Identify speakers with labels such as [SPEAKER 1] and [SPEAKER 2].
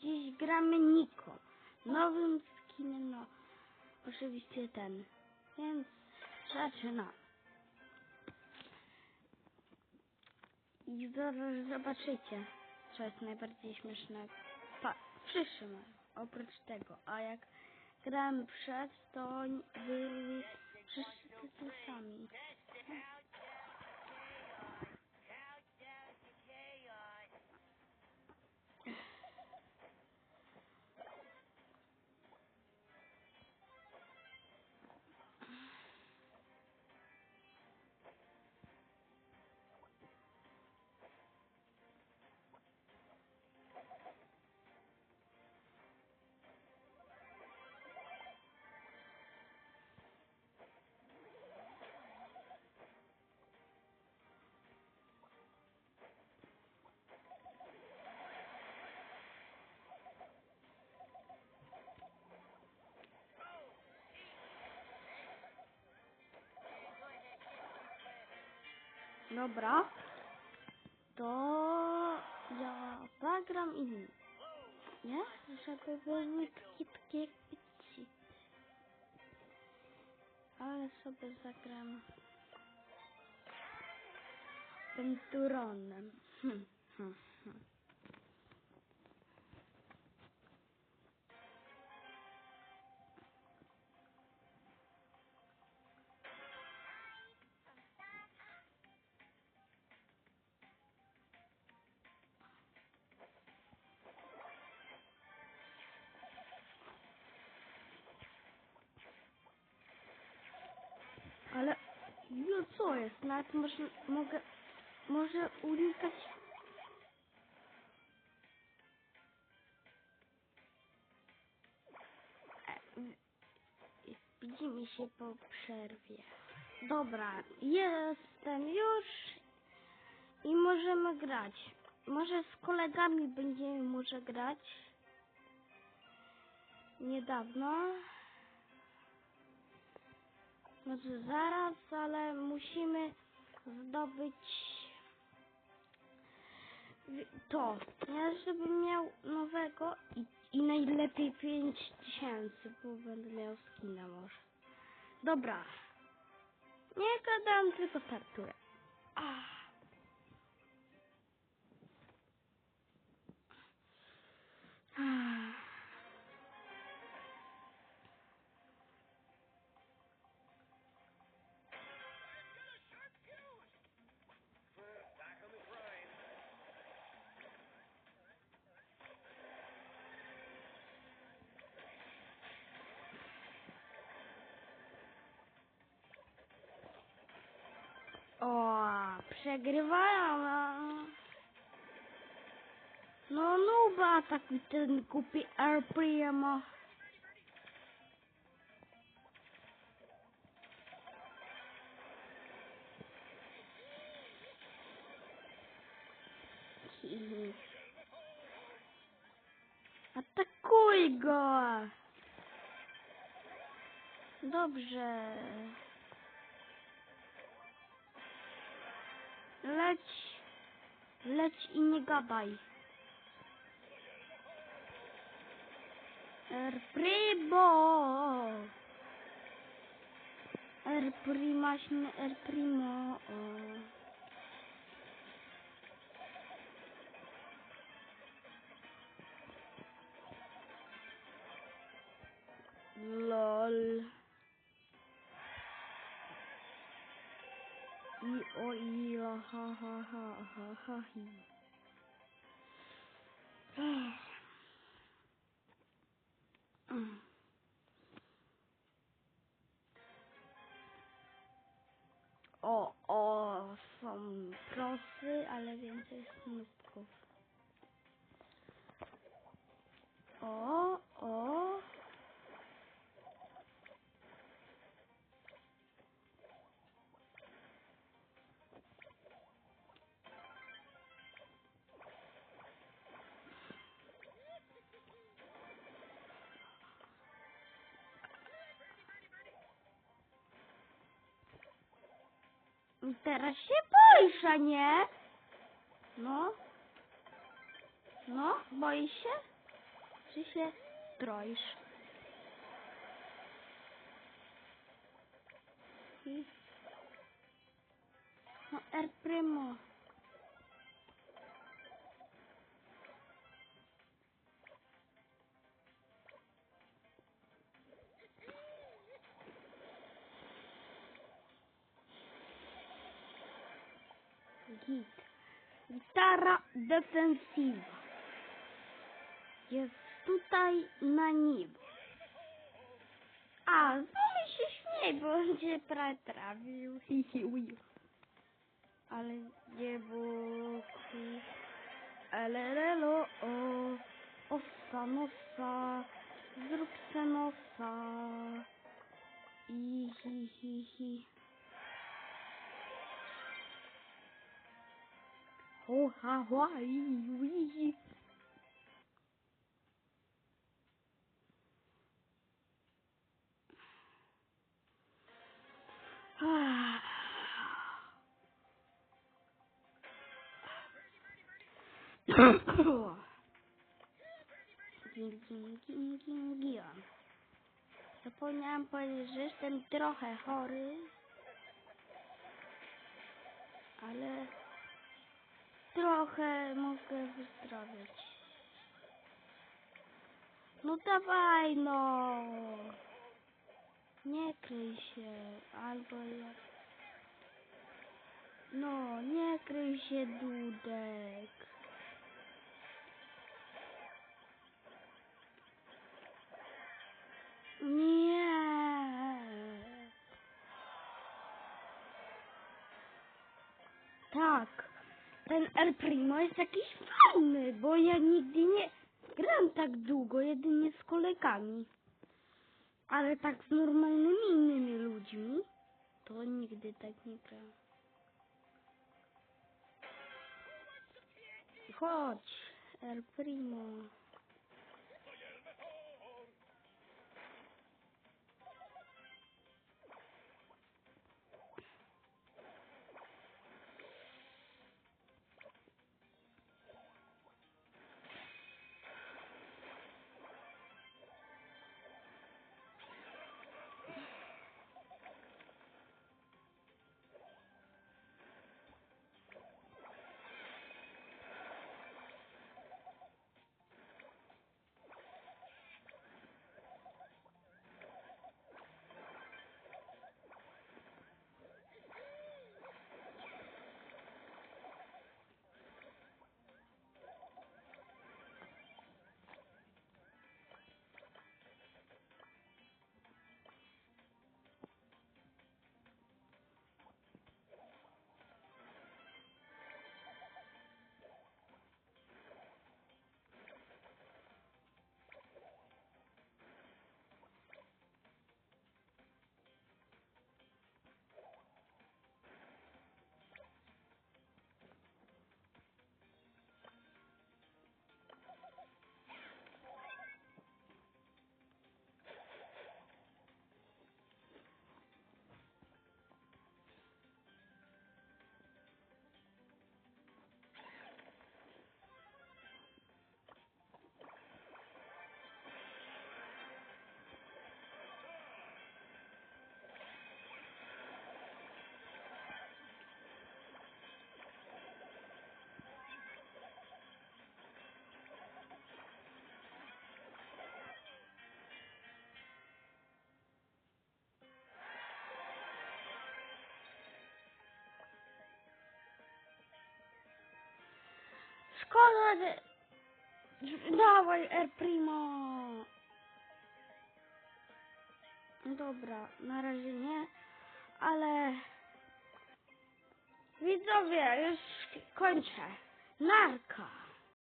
[SPEAKER 1] Dziś gramy Niko. Nowym skinem, no oczywiście ten. Więc zaczynam. I zobaczycie, co jest najbardziej śmiesznego. Pa, mają, oprócz tego. A jak grałem przed, to byli wszyscy sami. Dobra. To ja zagram i nie? Żeby były takie, takie jakby ci. Ale sobie zagram Penturonem. Hm, hm, hm. Co jest? Nawet może, mogę, może unikać. E, Widzimy się po przerwie. Dobra, jestem już i możemy grać. Może z kolegami będziemy może grać. Niedawno. Może zaraz, ale musimy zdobyć to. Ja żebym miał nowego i, i najlepiej 5000, bo będę miał skina może. Dobra. Nie gadam, tylko startuję. Ach. O, przegrywała. No, no nuba, taky ten kupi RPM. Atakuj go! Dobře. Leć. Leć i nie gadaj. El primo. El primaśny El primo. O. Lol. I o i la ha ha ha ha ha hi. Mm. O, o, są prosy, ale więcej snupków. O, o. Teraz się boisz, a nie? No. No, boisz się? Czy się stroisz? No, El Primo. Git. Gitara defensywa. Jest tutaj na niebo. A, znowu się śmiej, bo on cię prawie trafił. Hi, hi, ui. Ale nie boku. Elelelo, o. Osa, nosa. Zrób se nosa. I hi, hi, hi. Ho, ha, ha. Zapomniałam powiedzieć, że jestem trochę chory, ale trochę mogę wyzdrowieć. No dawaj no! Nie kryj się, albo jak... No, nie kryj się, Dudek. Ten El Primo jest jakiś fajny, bo ja nigdy nie gram tak długo, jedynie z kolegami. Ale tak z normalnymi innymi ludźmi, to nigdy tak nie gram. Chodź, El Primo. Szkoda, że... Dawaj, El Primo! Dobra, na razie nie, ale... Widzowie, już kończę. Narka!